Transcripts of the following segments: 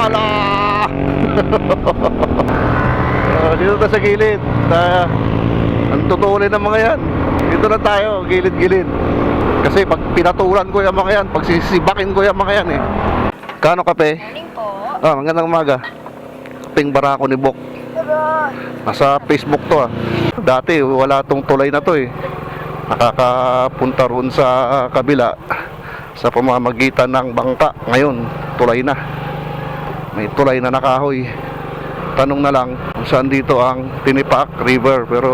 Wala! Ah, dito na sa gilid. Uh, ang tutuloy ng mga yan. Dito na tayo, gilid-gilid. Kasi pag pinatulan ko yung mga yan, pag sisibakin ko yung mga yan eh. Kano kape? Morning po. Ah, magandang umaga. Kaping barako ni Bok. Nasa Facebook to ah. Dati wala tong tulay na to eh. Nakakapunta roon sa kabila sa pamamagitan ng bangka. Ngayon, tulay na. May tulay na nakahoy. Tanong na lang kung saan dito ang Tinipak River pero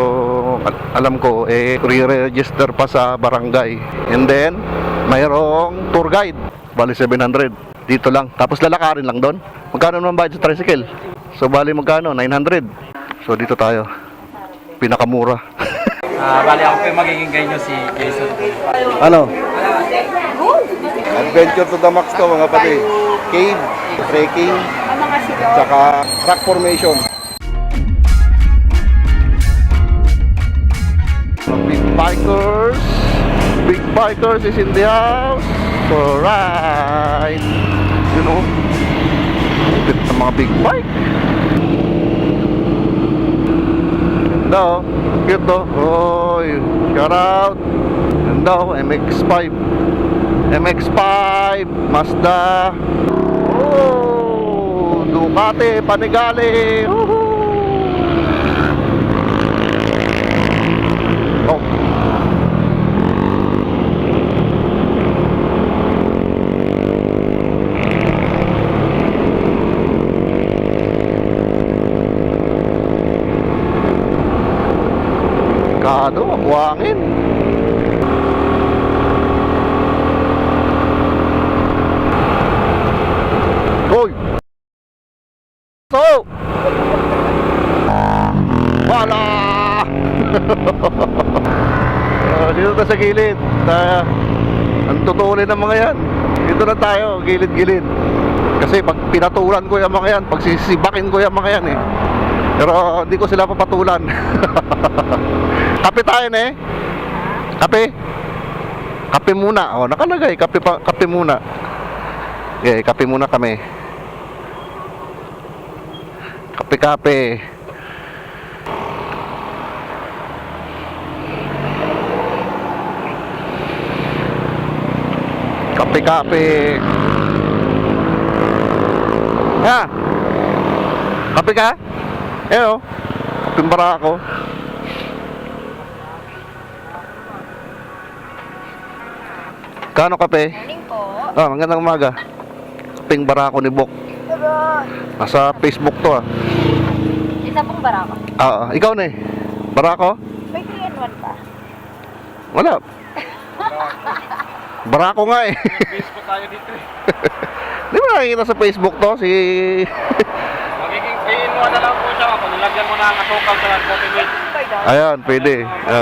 al- alam ko eh re-register pa sa barangay. And then mayroong tour guide. Bali 700. Dito lang. Tapos lalakarin lang doon. Magkano naman bayad sa tricycle? So bali magkano? 900. So dito tayo. Pinakamura. Ah, bali ako po yung magiging guide nyo si Jason. ano? Adventure to the max to mga pati. Cave, trekking, tsaka rock formation. Big bikers, big bikers is in the house. So right, you know, bit ng mga big bike. Ganda oh, cute oh. Oy, shout out. Ganda oh, MX-5. MX-5, Mazda. Oh, Ducati, Panigale. Woohoo! Oh. Kado, ang buhangin. Hoy! So! Wala! Ah, dito na sa gilid. Uh, ang tutuloy ng mga yan. Dito na tayo, gilid-gilid. Kasi pag pinatulan ko yung mga yan, pag sisibakin ko yung mga yan eh. Pero hindi ko sila papatulan. kape tayo na eh. Kape. Kape muna. Oh, nakalagay, kape pa, kape muna. Okay, kape muna kami. Kape-kape. Kape-kape. Ha? Kape ka? Eh oh. Kapeng barako. Kano kape? Morning po. Ah, magandang umaga. Kapeng barako ni Bok. Nasa Facebook to ah. Isa pong barako. Ah, ah. ikaw na eh. Barako? May 3 and 1 pa. Wala. Barako nga eh. Facebook tayo dito eh. Di ba nakikita sa Facebook to? Si... Magiging in mo na lang po siya ako. Nilagyan mo na ang asukal sa coffee mate. Ayan, pwede. Mate.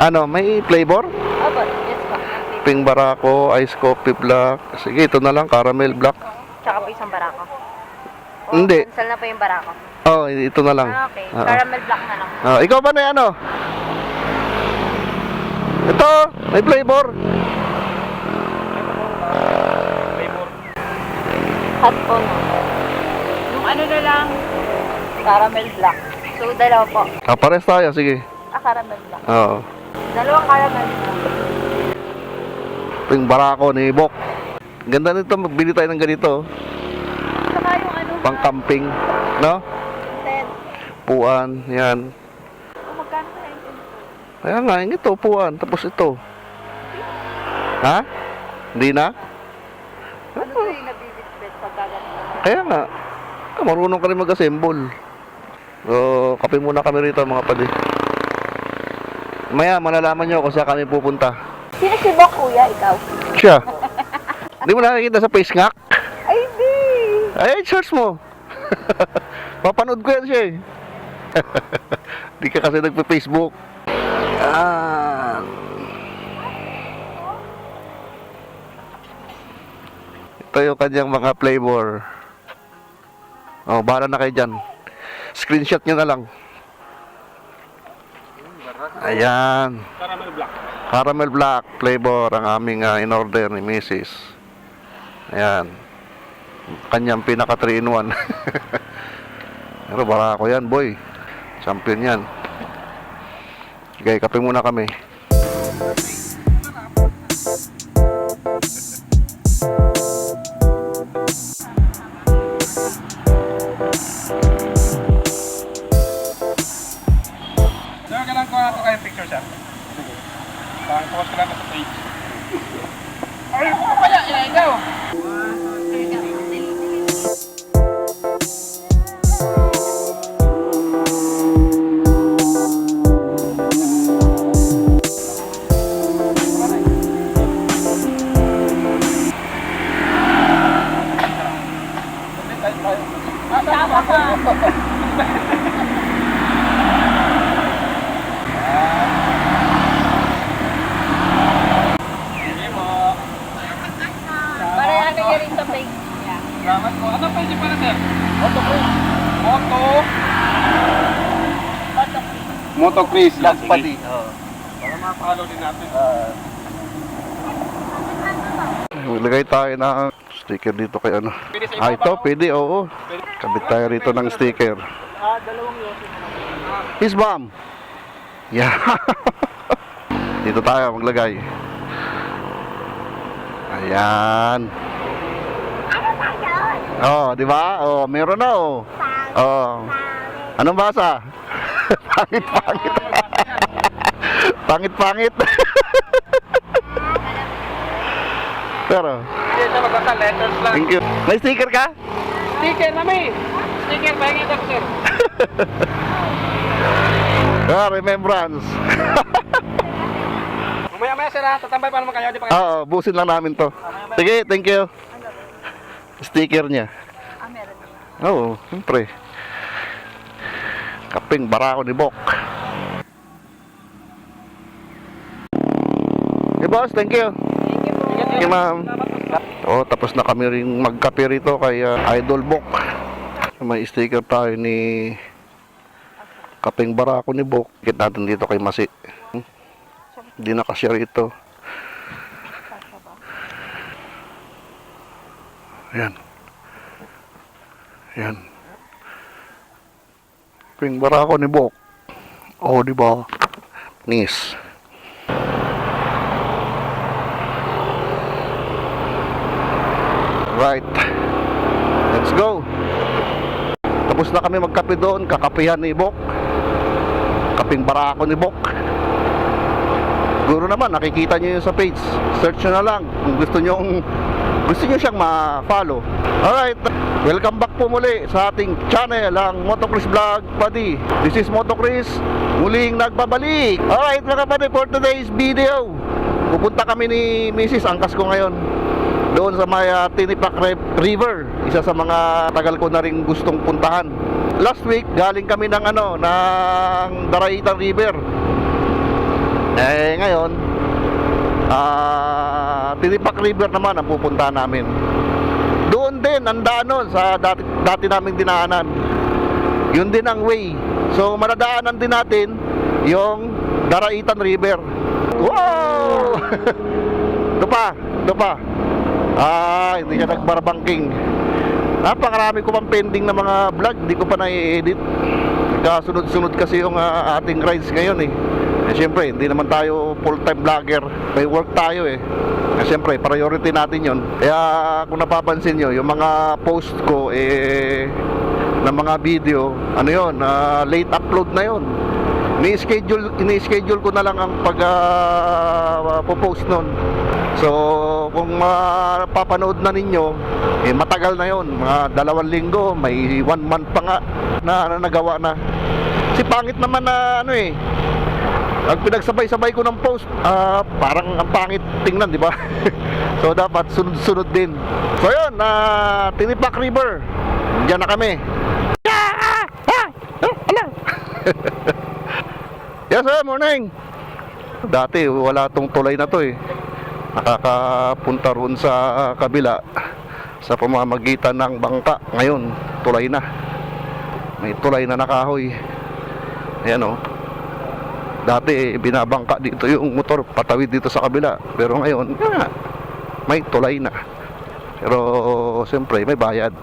ano, may flavor? Opo, yes po. Pink barako, ice coffee black. Sige, ito na lang, caramel black. Tsaka po isang barako. O, Hindi. Cancel na po yung barako. Oh, ito na lang. Ah, okay. Ah, ah. Caramel black na lang. Ah, ikaw ba na ano? Ito, may flavor. Hot po no. Yung ano na lang, caramel black. So, dalawa po. Ah, pares tayo, sige. Ah, caramel black. Oo. Dalawang caramel black. Pink barako ni Bok. Ganda nito, magbili tayo ng ganito. Saka yung ano, Pang camping. No? tent. Puan, yan. Kung magkano ka na yun? Kaya nga, yung ito, puan. Tapos ito. Ha? Hindi na? Ano yung nabibitbit pag gaganito? Kaya nga. Ah, marunong ka rin mag-assemble. So, kape muna kami rito mga padi. Maya, malalaman nyo kung saan kami pupunta. Sino si Bok, kuya? Ikaw? Siya. Hindi mo nakikita sa face ngak? Ay, di! Ay, search mo. Papanood ko yan siya eh. Di ka kasi nagpe-Facebook. Yan. Ito yung kanyang mga flavor. Oh, bahala na kayo dyan. Screenshot nyo na lang. Ayan. Caramel black. Caramel black flavor ang aming ah, in-order ni Mrs. Ayan. Kanyang pinaka 3 in 1. Pero barako yan, boy. Champion yan. Okay, kape muna kami. Sir, kailangan ko na ito kayong picture, sir. Parang post ko lang ito sa page. Moto Chris. Lagpadi. Para ma-follow din natin. Maglagay tayo ng sticker dito kay ano. Ah, ito, pwede, oo. Kabit tayo rito ng sticker. Ah, dalawang yun. Peace bomb. Yeah. dito tayo maglagay. Ayan. Oh, di ba? Oh, meron na oh. Oh. Anong basa? Pangit, pangit. pangit, pangit. Pero, Hindi siya magbasa, letters lang. thank you. May sticker ka? Sticker na may. Sticker, pahingin ako, sir. Ah, remembrance. Mamaya-maya, sir, ha? Tatambay pa naman kayo. Di pa kayo. Oo, busin lang namin to. Sige, thank you. Sticker niya. Ah, meron. Oo, siyempre. Kaping barako ni Bok. Hey boss, thank you. Thank you. Thank you ma'am. Oh, tapos na kami rin magkape rito kay uh, Idol Bok. May sticker tayo ni Kaping barako ni Bok. Kit natin dito kay Masi. Hmm? Hindi na kasya rito. Ayan. Ayan. Kaping barako ni Bok. Oh, di ba? Nis. Right. Let's go. Tapos na kami magkape doon, kakapihan ni Bok. Kaping barako ni Bok. Siguro naman, nakikita nyo yun sa page. Search nyo na lang kung gusto nyo gusto nyo siyang ma-follow. Alright, welcome back po muli sa ating channel, ang Motocris Vlog Buddy. This is Motocris, muling nagbabalik. Alright mga kapatid, for today's video, pupunta kami ni Mrs. Angkas ko ngayon doon sa may uh, Tinipak River isa sa mga tagal ko na rin gustong puntahan last week galing kami ng ano ng Daraitan River eh ngayon ah Tinipak River naman ang pupuntahan namin doon din ang daan sa dati, dati naming dinaanan yun din ang way so madadaanan din natin yung Daraitan River wow ito pa ito pa Ah, hindi siya nagbarbangking. Napakarami ko pang pending na mga vlog, di ko pa na-edit. Kasunod-sunod kasi yung ah, ating rides ngayon eh. Eh syempre, hindi naman tayo full-time vlogger. May work tayo eh. Eh syempre, priority natin yon. Kaya kung napapansin nyo, yung mga post ko eh ng mga video, ano yon, ah, late upload na yon. Ni-schedule, ini-schedule ko na lang ang pag ah, post nun. So, kung mapapanood na ninyo, eh matagal na yon, mga dalawang linggo, may one month pa nga na, na nagawa na. Si pangit naman na ano eh, pag pinagsabay-sabay ko ng post, ah, parang ang pangit tingnan, di ba? so, dapat sunod-sunod din. So, yun, na Tinipak River, diyan na kami. Ah! Ah! Ala! yes, sir, morning. Dati, wala tong tulay na to eh nakakapunta roon sa kabila sa pamamagitan ng bangka ngayon tulay na may tulay na nakahoy ayan o dati binabangka dito yung motor patawid dito sa kabila pero ngayon nga, may tulay na Pero siyempre may bayad.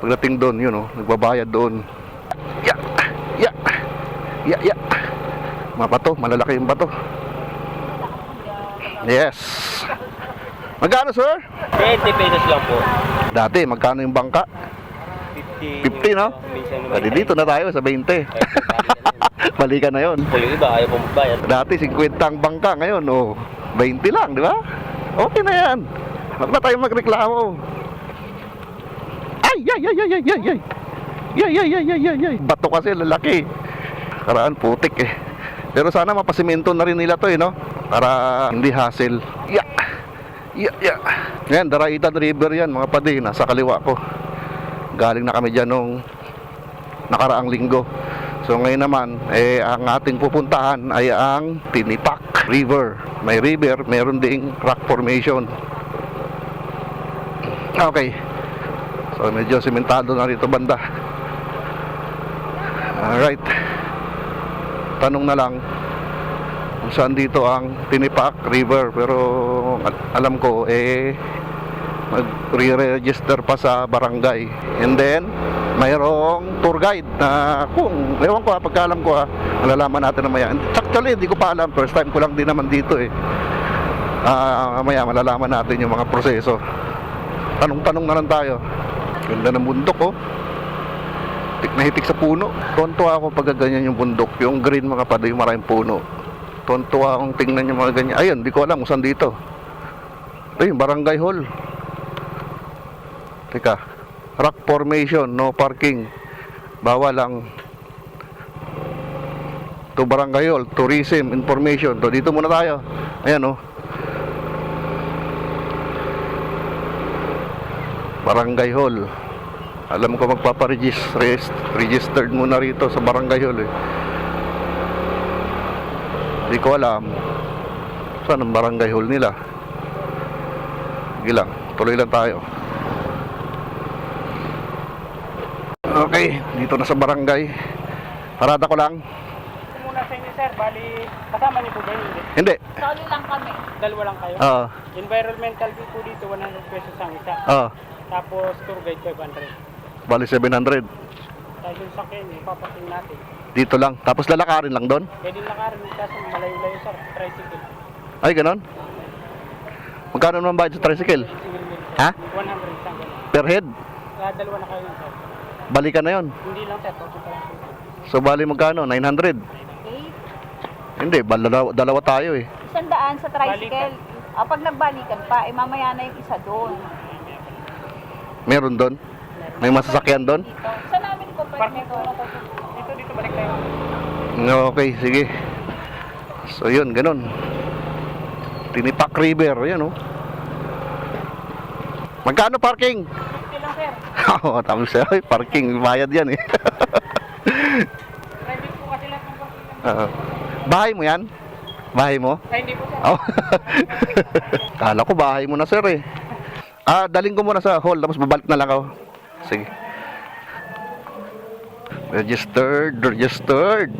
Pagdating doon, yun oh, nagbabayad doon. Ya! Ya! Ya! Ya! Mga bato, malalaki yung bato. Yes. Magkano sir? 20 pesos lang po. Dati, magkano yung bangka? 50. 50, no? Pwede dito na tayo sa 20. Balikan na yon. Po yung iba, ayaw pong bayad. Dati 50 ang bangka, ngayon oh, 20 lang, di ba? Okay na yan. Huwag na tayo magreklamo. Ay, ay, ay, ay, ay, ay, ay. Ay, ay, ay, ay, ay, ay. Bato kasi lalaki. Karaan putik eh. Pero sana mapasimento na rin nila to eh, no? Para hindi hassle. Ya. Ya, ya. Yan, Daraitan River yan, mga padi. Nasa kaliwa ko. Galing na kami dyan nung nakaraang linggo. So ngayon naman, eh, ang ating pupuntahan ay ang Tinipak River. May river, meron ding rock formation. Okay. So medyo simentado na rito banda. Alright. Tanong na lang kung saan dito ang Tinipak River. Pero al- alam ko, eh, mag-re-register pa sa barangay. And then, mayroong tour guide na kung, ewan ko ha, pagka alam ko ha, malalaman natin na maya. Actually, hindi ko pa alam. First time ko lang din naman dito eh. Ah, mamaya malalaman natin yung mga proseso. Tanong-tanong na lang tayo. Ganda ng bundok oh. Hitik na hitik sa puno. Tonto ako pag ganyan yung bundok. Yung green mga paday, maraming puno. Tonto akong tingnan yung mga ganyan. Ayun, di ko alam kung saan dito. Ito yung barangay hall. Teka. Rock formation, no parking. Bawal lang. To barangay hall, tourism, information. To dito muna tayo. Ayan oh. Barangay hall. Alam ko magpaparegister registered muna rito sa barangay hall eh. Hindi ko alam saan ang barangay hall nila. Sige lang, tuloy lang tayo. Okay, dito na sa barangay. Parada ko lang. Muna sa inyo, sir. Bali, kasama niyo po ba? Hindi. Hindi. Solo lang kami. Dalawa lang kayo. Oo. Environmental fee po dito, 100 pesos ang isa. Oo. Tapos tour guide 500. Bali 700. Dahil yung sakyan, ipapaking natin. Dito lang. Tapos lalakarin lang doon. Pwede lakarin kaso malayo-layo, sir. Tricycle. Ay, ganon. Magkano naman bayad sa tricycle? Ha? 100 isang ganun. Per head? Kaya dalawa na kayo, sir. Balikan na yon. Hindi lang, sir. Papunta lang po. So bali magkano? 900? Okay? Hindi, dalawa, dalawa tayo eh. Isang daan sa tricycle. Ah, pag nagbalikan pa, eh mamaya na yung isa doon. Meron doon? May masasakyan doon? Dito. Sa namin ko pwede Parking ko. po. Dito, dito, balik tayo. Okay, sige. So yun, ganun. Tinipak River, yan oh. Magkano parking? 50 lang, sir. Oo, tapos siya, ay, parking, bayad yan eh. Private po kasi lahat ng parking. Oo. bahay mo yan? Bahay mo? Ay, hindi po, sir. Oh. Kala ko bahay mo na sir eh. Ah, daling ko muna sa hall tapos babalik na lang ako. Sige. Registered, registered.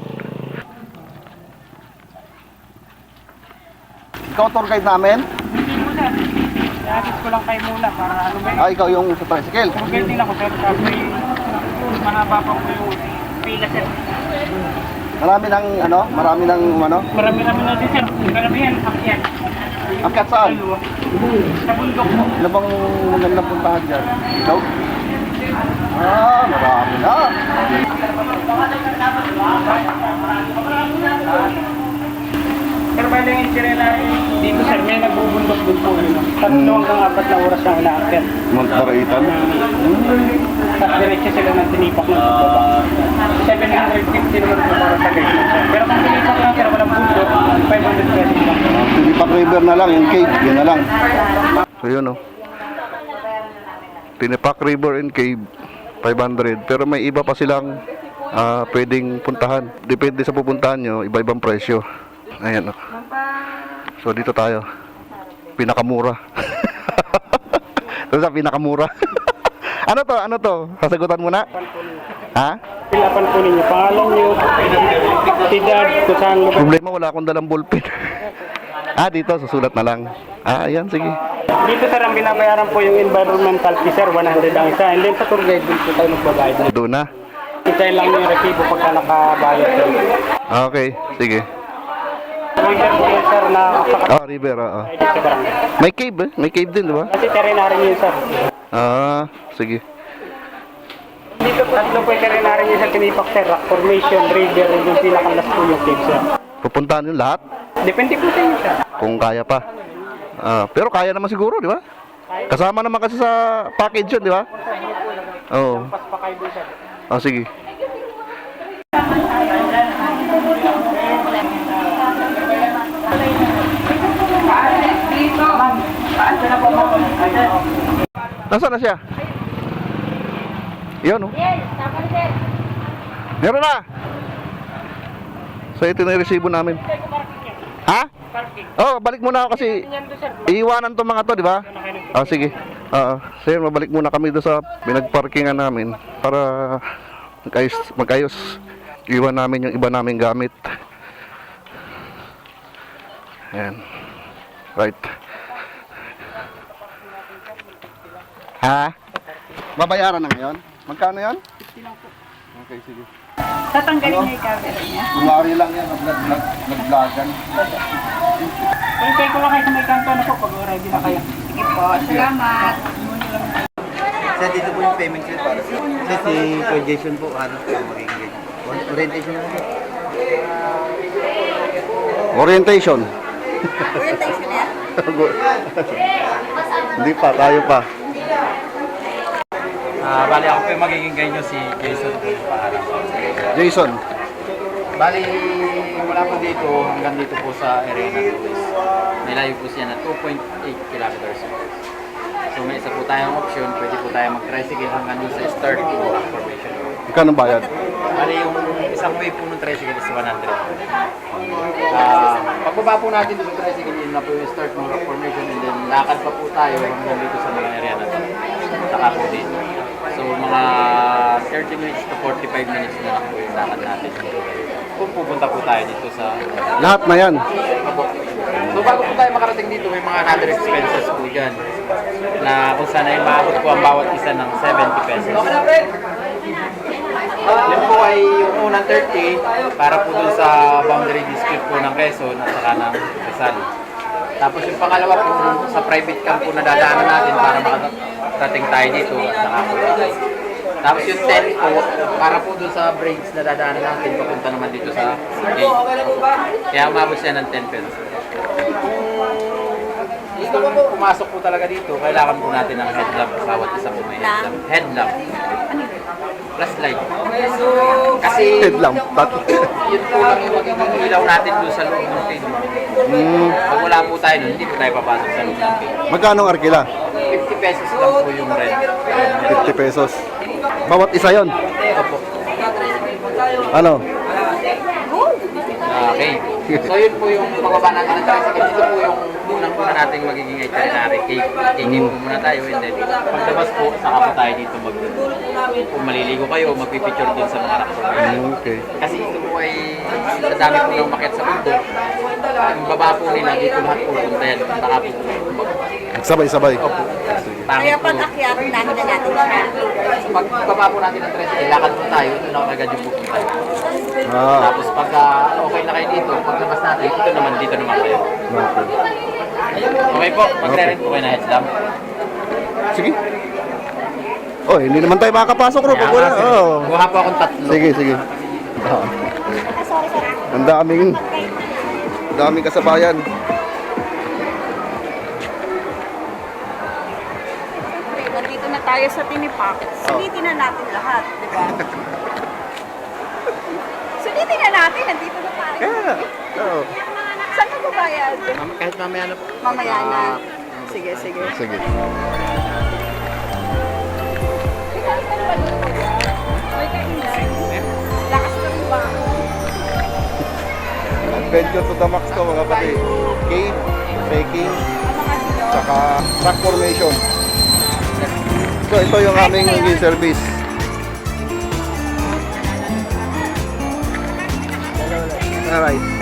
Ikaw tour guide namin? I-assist ko lang kayo muna para ano ba yun. Ah, ikaw yung sa tricycle. Din ako, sir. Kasi mahaba pa po yung pila, sir. Marami ng ano, marami ng ano. Marami-rami na din, sir. Marami yan, akyat. Akyat saan? Sa bundok po. Ano bang magandang puntahan dyan? Ikaw? Ah, marami na. Pero bali yung sirena dito, sir, may nagbubundok doon po. Ano, tatlo hanggang apat na oras ang inaakyat. Magparaitan. Tapos diretso sila ng tinipak ng pagbaba. 750 naman po para sa guide, sir. Pero kung tinipak lang, sir, walang bundok, 500 pesos lang. Tinipak River na lang, yung cave, yun na lang. So yun oh. Tinipak River and Cave, 500. Pero may iba pa silang ah, pwedeng puntahan. Depende sa pupuntahan nyo, iba-ibang presyo. Ayan oh. So dito tayo. Pinakamura. Ito sa pinakamura. ano to? Ano to? Sasagutan mo na? Ha? Pilapan po ninyo, pangalan nyo, edad, kung saan lugar. Problema wala akong dalang ballpen. ah, dito susulat na lang. Ah, ayan sige. Dito sir, ang binabayaran po yung environmental fee sir, 100 ang isa. And then sa tour guide, po tayo magbabayad. Doon na. Hintayin lang yung resibo pagka nakabayad sir. Okay, sige. Yun sir na Ah, river, oo. dito sa barangay. May cave eh. May cave din, di ba? Kasi terrenary yun sir. Ah, sige. Dito po, tatlo po yung terrenary yun sa tinipak sir. Rock formation, river, and yung pinakalas po yung cave sir. Pupuntahan yung lahat Depende po sa inyo sir. kung kaya pa. Ah, pero kaya naman siguro, di ba? Kasama naman kasi sa package yun, di ba? Oo. Pas pa kayo sir. Ah, sige. Nasaan na siya? Yan, oh. Meron na! So, ito na yung resibo namin. Ha? Oh, balik muna ako kasi iiwanan tong mga to, di ba? Ah, sige. Oo. so yun, mabalik muna kami doon sa pinagparkingan namin para magayos, magayos. Iwan namin yung iba naming gamit. Ayan. Right. Ha? Babayaran na ngayon? Magkano yan? Okay, sige. Tatanggalin niya yung camera niya. Kumari lang yan, nag-vlog, nag-vlogan. Hintay ko lang kayo sa may kanto na po pag ready na kayo. Sige po, salamat. Sir, dito po yung payment slip para sa Kasi si Kuya Jason po, ano po magiging orientation na po. Orientation. Orientation yan? Hindi pa, tayo pa. Ah, bali ako po yung magiging guide nyo si Jason. Jason. Bali, mula po dito hanggang dito po sa area ng Luis. Nilayo po siya na 2.8 kilometers. So may isa po tayong option, pwede po tayo mag-tricycle hanggang dun sa start po rock formation. Magkano bayad? Bali yung isang way po ng tricycle is 100. Ah, pagbaba po natin doon sa tricycle, yun na po yung start ng rock formation and then lakad pa po tayo hanggang dito sa mga area na to. Saka po dito. Mga 30 minutes to 45 minutes na lang po yung lakad natin. Kung pupunta po tayo dito sa Lahat na yan. Opo. So bago po tayo makarating dito, may mga other expenses po dyan na kung saan ay maabot po ang bawat isa ng 70 pesos. Yan po ay yung unang 30 para po dun sa boundary district po ng Quezon at saka ng Rizal. Tapos yung pangalawa po sa private camp po na dadaanan natin para makarating tayo dito at dito. Tapos yung 10 po, para po dun sa bridge na dadaanan natin, papunta naman dito sa gate. Kaya umabot siya ng 10 pesos. Gusto mo po pumasok po talaga dito, kailangan po natin ng headlamp. Bawat isa po may headlamp. Headlamp. Plus light. Kasi Headlamp. Tatlo. yun po lang yung magiging ilaw natin doon sa loob ng cave. Hmm, Pag wala po tayo nun, hindi po tayo papasok sa loob ng cave. magkano ang arkila? 50 pesos lang po yung rent. 50 pesos. Bawat isa yon. Opo. Ano? Okay. So yun po yung pagbaba natin ng tricycle. Ito po yung unang-una nating magiging itinerary. Cave po muna tayo and then paglabas po, saka po tayo dito mag... Kung maliligo kayo, magpipicture dun sa mga rock. Hmm, Okay. Kasi ito po ay sa dami po ng umakyat sa mundo. Ang baba po nila, dito lahat po punta yan. Baka po. Sabay-sabay. Opo. Kaya pag akyat, namin na natin siya. Pag baba po natin ng tricycle, lakad po tayo. Ito na agad yung pupunta. Ah, Tapos pag ah, okay na kayo dito, paglabas natin, ito naman, dito naman kayo. okay. Okay po, magre-rent po kayo na headlamp. Sige. Oh, hindi naman tayo makakapasok ro pag wala. Oh. Kuha po akong tatlo. Sige, sige. Ang daming daming kasabayan. Nandito na tayo sa tinipak. Sulitin na natin lahat, di ba? Sulitin na natin, nandito na tayo. Yeah. Oh. Saan ka babayad? Mam- Kahit mamaya na po. Mamaya na. Sige, sige. Sige. Kainan. Lakas ka rin ba? Adventure to the max to mga pati. Cave, trekking, Mga silo. saka track formation. So ito yung aming service. Alright.